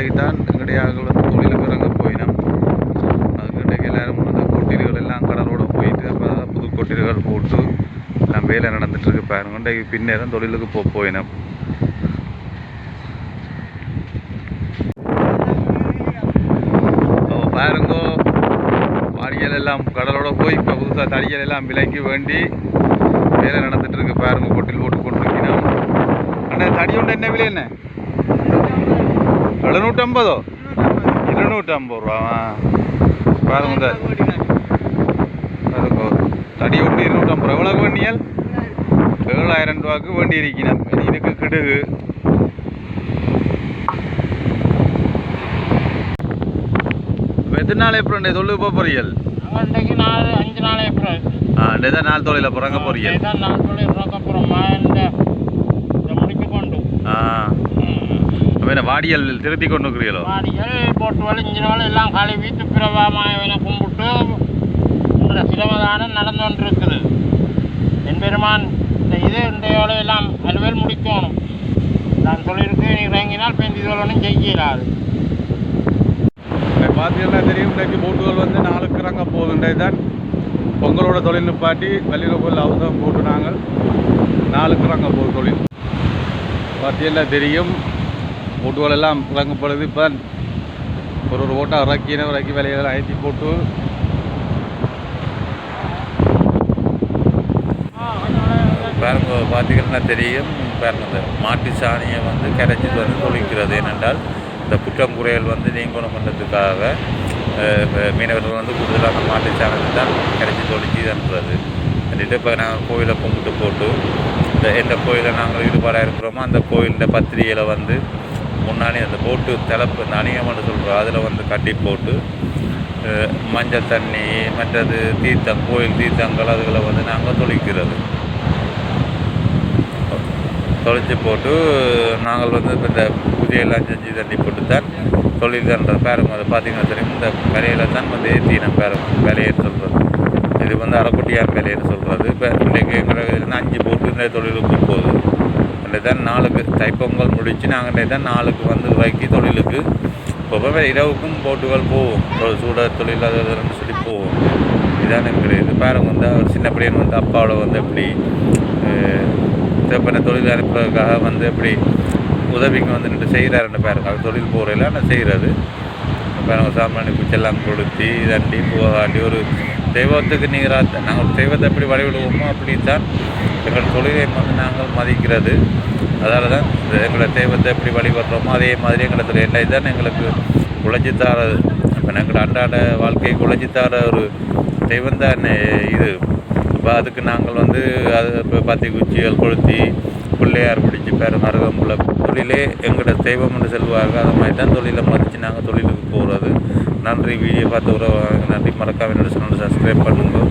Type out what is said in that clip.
இன்றைக்கு தான் எங்களுடைய வந்து தொழிலுக்கு இறங்க போயினோம் அதுக்கு இன்றைக்கு எல்லாரும் வந்து கொட்டில்கள் எல்லாம் கடலோடு போயிட்டு அப்போ புது கொட்டில்கள் போட்டு எல்லாம் வேலை நடந்துட்டு இருக்கு பாருங்க. இன்றைக்கு பின்னேரம் தொழிலுக்கு போ போயினோம் பாருங்கோ பாருங்க வாடிகள் எல்லாம் கடலோட போய் இப்போ புதுசாக தடிகள் எல்லாம் விலைக்கு வேண்டி வேலை நடந்துட்டு இருக்கு பாருங்க. கொட்டில் போட்டு கொண்டிருக்கணும் அண்ணா தடி உண்டு என்ன விலை என்ன? எழுநூற்றம்பதோ? இருநூற்றம்பது ரூபா ஆ. பாருங்க இந்த பாருங்க தடி உண்டு இருநூற்றம்பது ரூபா. எவ்வளோ வேண்டியல்? ஏழாயிரம் ரூபாய்க்கு வேண்டி இருக்கணும் இனி இதுக்கு கிடுகு எத்தனை நாள் அப்புறம் சொல்லு இப்போ பொரியல் அன்றைக்கு நாலு அஞ்சு நாள் ஏப்ரல் ஆ இன்றைக்கு நாள் தொழில பொரியல் தான் நாலு சொல்லி அப்புறமா இந்த இதை முடிச்சு கொண்டு. ஆ. என்ன வாடியல் திருத்தி கொண்டு இருக்கிறீங்களோ மாடிகள் போட்டு வலிஞ்சு நாள் எல்லாம் கழுவி துப்பிரவாமாயவனை கும்பிட்டு இந்த சிரமதானம் நடந்து கொண்டிருக்குது. என் பெருமான் இந்த இது வேலை எல்லாம் அலுவல் முடிக்கணும். நான் சொல்லியிருக்கு நீ இறங்கினால் பெண் இது ஒன்றும் செய்யலாது பார்த்தீங்கன்னா தெரியும் இன்றைக்கு போட்டுகள் வந்து நாளுக்கு ரங்க போகுதுன்றது தான் பொங்கலோட தொழில் நிப்பாட்டி வள்ளிரப்பல் அவசரம் போட்டு நாங்கள் நாளுக்கு ரங்க போகுது தொழில். பார்த்தீங்கன்னா தெரியும் ஓட்டுகள் எல்லாம் இப்போ ஒரு ஒரு ஓட்டாக இறக்கின இறக்கி விலையெல்லாம் அயற்றி போட்டு. பாருங்க பார்த்தீங்கன்னா தெரியும். பாருங்க இந்த மாட்டு சாணியை வந்து கரைச்சி வந்து தொழிக்கிறது ஏனென்றால் இந்த குற்றம் குறைகள் வந்து நீங்கணும் பண்ணுறதுக்காக மீனவர்கள் வந்து கூடுதலாக மாட்டு சாணத்தை தான் கரைச்சி தொழிச்சு தந்துறது கட்டிட்டு இப்போ நாங்கள் கோயிலை கும்பிட்டு போட்டு இந்த எந்த கோயிலில் நாங்கள் ஈடுபாடாக இருக்கிறோமோ அந்த கோயிலில் பத்திரிகையில் வந்து முன்னாடி அந்த போட்டு தலைப்பு இந்த அணியம்னு சொல்கிறோம் அதில் வந்து கட்டி போட்டு மஞ்சள் தண்ணி மற்றது தீர்த்தம் கோயில் தீர்த்தங்கள் அதுகளை வந்து நாங்கள் தொழிக்கிறது தொலைச்சி போட்டு நாங்கள் வந்து இப்போ இந்த பூஜையெல்லாம் செஞ்சு தண்ணி போட்டு தான் தொழில் தன்ற பேரம் அதை பார்த்தீங்கன்னா தெரியும். இந்த விலையில தான் வந்து ஏற்றின பேரம் விலையன்னு சொல்கிறது இது வந்து அறக்குட்டியார் விலைன்னு சொல்கிறது இப்போ இன்றைக்கு எங்களுக்கு இருந்து அஞ்சு போட்டு இந்த தொழிலுக்கு போகுது அன்றைக்கு தான் நாளுக்கு பொங்கல் முடித்து நாங்கள் தான் நாளுக்கு வந்து வைக்கி தொழிலுக்கு. இப்போ இரவுக்கும் போட்டுகள் போவோம். சூட தொழில் அது சொல்லி போவோம். இதான் கிடையாது இது. வந்து அவர் சின்ன பையன் வந்து அப்பாவோட வந்து எப்படி சிறப்பான தொழில் அனுப்புறதுக்காக வந்து எப்படி உதவிக்கு வந்து நின்று செய்கிறாருன்னு பேருக்கு அது தொழில் போகிறதில்ல ஆனால் செய்கிறது பாருங்க சாமானி குச்செல்லாம் கொளுத்தி தண்டி பூவாண்டி ஒரு தெய்வத்துக்கு நீராக நாங்கள் ஒரு தெய்வத்தை எப்படி வழிவிடுவோமோ அப்படி தான் எங்கள் தொழிலை வந்து நாங்கள் மதிக்கிறது. அதால் தான் எங்களை எங்களோட தெய்வத்தை எப்படி வழிபடுறோமோ அதே மாதிரி எங்களை தொழில் என்ன இதுதான் எங்களுக்கு உழைச்சி தரது இப்போ எங்களை அன்றாட வாழ்க்கைக்கு உழைச்சி தார ஒரு தெய்வம் தான் இது. இப்போ அதுக்கு நாங்கள் வந்து அது இப்போ பத்தி குச்சிகள் கொளுத்தி பிள்ளையார் பிடிச்சி பேர் மருகம்புல தொழிலே எங்களோட என்று செல்வார்கள் அது மாதிரி தான் தொழிலை மதித்து நாங்கள் தொழிலுக்கு போகிறது நன்றி வீடியோ பார்த்து உறவு நன்றி மறக்காம என்னோட சேனல் சப்ஸ்கிரைப் பண்ணுங்கள்